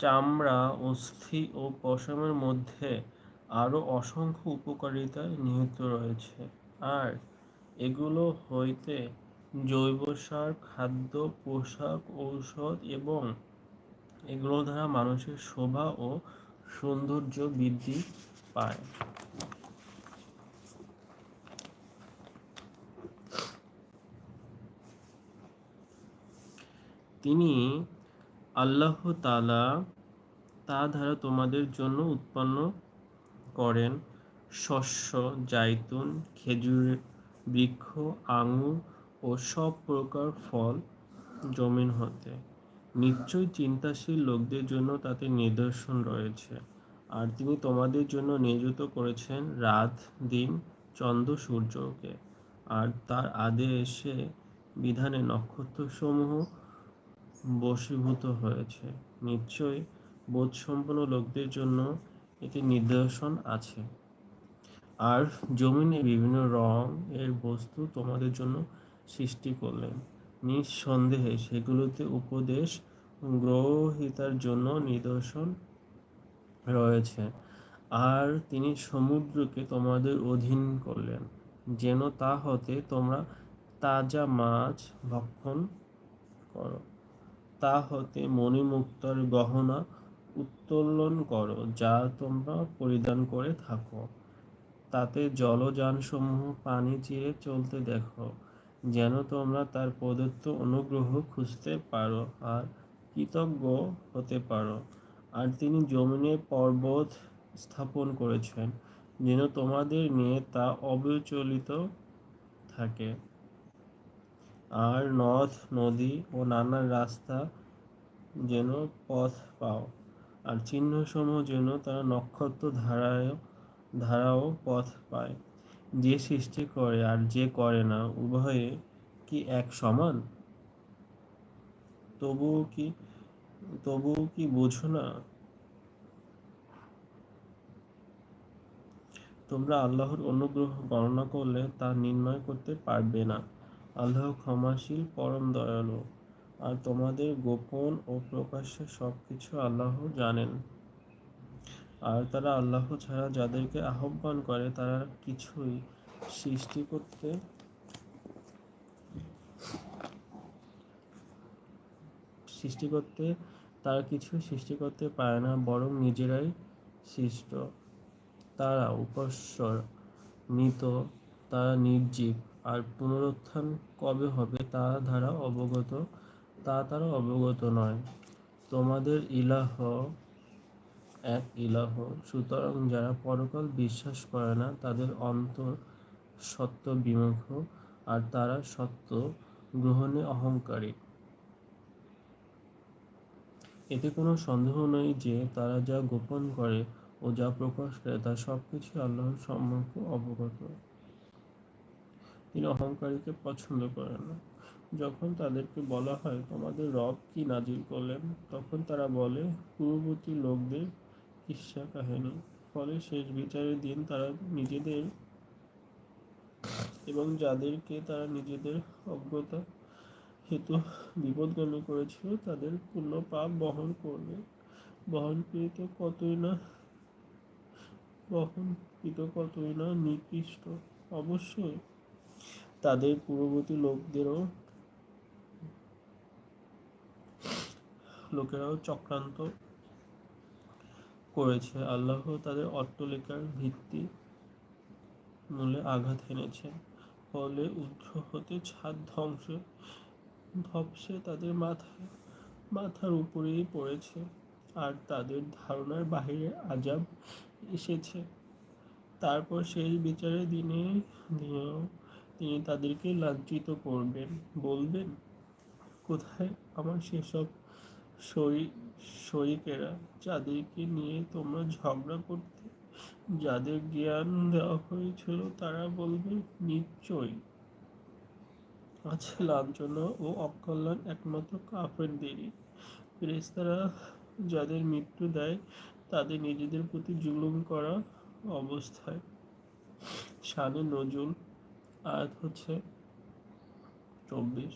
চামড়া অস্থি ও পশমের মধ্যে আরও অসংখ্য উপকারিতা নিহিত রয়েছে। আর এগুলো হইতে জৈব সার, খাদ্য, পোশাক, ঔষধ এবং এগুলো দ্বারা মানুষের শোভা ও সৌন্দর্য বৃদ্ধি পায়। তিনি আল্লাহ তালা তা দ্বারা তোমাদের জন্য উৎপন্ন করেন শস্য জাইতুন খেজুর, বৃক্ষ, আঙুর ও সব প্রকার ফল জমিন হতে। নিশ্চয়ই চিন্তাশীল লোকদের জন্য তাতে নিদর্শন রয়েছে। আর তিনি তোমাদের জন্য নিয়োজিত করেছেন রাত, দিন, চন্দ্র, সূর্যকে। আর তার আদেশে বিধানে নক্ষত্রসমূহ বশীভূত হয়েছে। নিশ্চয়ই বোধসম্পন্ন লোকদের জন্য এটি নিদর্শন আছে। আর জমিনে বিভিন্ন রং এর বস্তু তোমাদের জন্য সৃষ্টি করলেন। নিঃসন্দেহে সেগুলোতে উপদেশ গ্রহিতার জন্য নিদর্শন রয়েছে। আর তিনি সমুদ্রকে তোমাদের অধীন করলেন, যেন তা হতে তোমরা তাজা মাছ ভক্ষণ করো। তা হতে মণিমুক্তার গহনা উত্তোলন করো, যা তোমরা পরিধান করে থাকো। তাতে জলযানসমূহ পানি চিরে চলতে দেখো, যেন তোমরা তার প্রদত্ত অনুগ্রহ খুঁজতে পারো আর কৃতজ্ঞ হতে পারো। আর তিনি জমিনে পর্বত স্থাপন করেছেন, যেন তোমাদের নিয়ে তা অবিচলিত থাকে। আর নদ নদী ও নানা রাস্তা যেন পথ পাও। আর চিহ্নসমূহ যেন তারা নক্ষত্র ধারায়, ধারাও পথ পায়। যে সৃষ্টি করে আর যে করে না, উভয়ে কি এক সমান? তবুও কি তবুও কি বোঝো না? তোমরা আল্লাহর অনুগ্রহ গণনা করলে তা নির্ণয় করতে পারবে না। আল্লাহ ক্ষমাশীল, পরম দয়ালু। আর তোমাদের গোপন ও প্রকাশ্যে সব কিছু আল্লাহ জানেন। আর তারা আল্লাহ ছাড়া যাদেরকে আহ্বান করে, তারা কিছুই সৃষ্টি করতে সৃষ্টি করতে, তারা কিছু সৃষ্টি করতে পারে না, বরং নিজেরাই সৃষ্ট। তারা উপস্বর, মৃত, তারা নির্জীব। আর পুনরুত্থান কবে হবে তা দ্বারা অবগত, তা তারা অবগত নয়। তোমাদের ইলাহ, এক ইলাহ। সুতরাং যারা পরকাল বিশ্বাস করে না, তাদের অন্তর সত্য বিমুখ, আর তারা সত্য গ্রহণে অহংকারী। এতে কোনো সন্দেহ নেই যে তারা যা গোপন করে ও যা প্রকাশ করে তা সব কিছু আল্লাহর সম্মুখে অবগত। তিনি অহংকারীকে পছন্দ করেন না। যখন তাদেরকে বলা হয়, তোমাদের রব কি নাজির করলেন? তখন তারা বলে, পূর্ববর্তী লোকদের কিসা কাহিনী। ফলে শেষ বিচারের দিন তারা নিজেদের এবং যাদেরকে তারা নিজেদের অজ্ঞতা হেতু বিপদগামী করেছিল, তাদের পূর্ণ পাপ বহন করবে। বহনকৃত কতই না বহনকৃত কতই না নিকৃষ্ট। অবশ্যই তাদের পূর্ববর্তী লোকদেরও লোকেরাও চক্রান্ত করেছে। আল্লাহ তাদের অট্টলিকার ভিত্তি মূলে আঘাত এনেছেন ফলে উদ্ধ হতে ছাদ ধ্বংসে ধপসে তাদের মাথায় মাথার উপরেই পড়েছে আর তাদের ধারণার বাহিরে আজাব এসেছে। তারপর শেষ বিচারের দিনে দিনেও তিনি তাদেরকে লাঞ্ছিত করবেন, বলবেন, কোথায় আমার সেসব শরিকেরা যাদেরকে নিয়ে তোমরা ঝগড়া করতে? যাদের জ্ঞান দেওয়া হয়েছিল তারা বলবে, নিশ্চয়ই। আছে লাঞ্ছনা ও অকল্যাণ একমাত্র কাফেরদেরই। ফেরেস্তারা যাদের মৃত্যু দেয়, তাদের নিজেদের প্রতি জুলুম করা অবস্থায়। শানে নজুল আয়াত হচ্ছে চব্বিশ।